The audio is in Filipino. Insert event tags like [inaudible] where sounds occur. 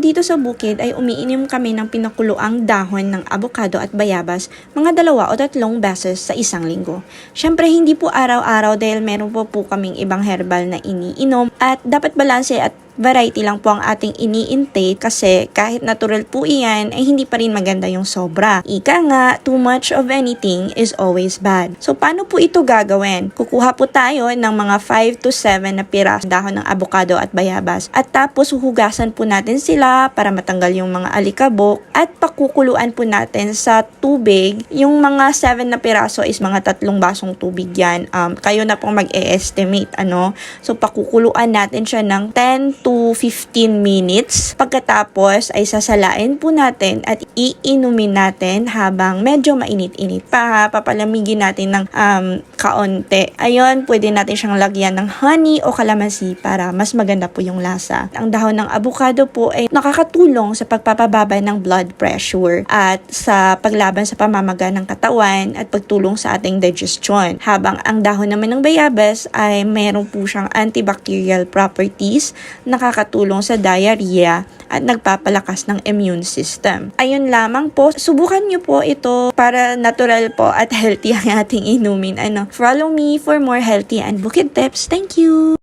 dito sa bukid ay umiinom kami ng pinakuluang dahon ng avocado at bayabas mga dalawa o tatlong beses sa isang linggo. Syempre hindi po araw-araw dahil meron po po kaming ibang herbal na iniinom at dapat balanse at variety lang po ang ating ini-intake kasi kahit natural po iyan ay hindi pa rin maganda yung sobra. Ika nga, too much of anything is always bad. So paano po ito gagawin? Kukuha po tayo ng mga 5 to 7 na piras dahon ng avocado at bayabas at tapos huhugasan po natin sila para matanggal yung mga alikabok at pakukuluan po natin sa tubig. Yung mga 7 na piraso is mga tatlong basong tubig yan. Um, kayo na pong mag-e-estimate ano. So pakukuluan natin siya ng 10 to 15 minutes. Pagkatapos ay sasalain po natin at iinumin natin habang medyo mainit-init pa. Papalamigin natin ng um, kaunti. Ayun, pwede natin siyang lagyan ng honey o kalamansi para mas maganda po yung lasa. Ang dahon ng avocado po ay nakakatulong sa pagpapababa ng blood pressure at sa paglaban sa pamamaga ng katawan at pagtulong sa ating digestion. Habang ang dahon naman ng bayabas ay mayroon po siyang antibacterial properties, nakakatulong sa diarrhea at nagpapalakas ng immune system. Ayun lamang po, subukan niyo po ito para natural po at [laughs] healthy ang ating inumin. Ano, follow me for more healthy and bukid tips. Thank you!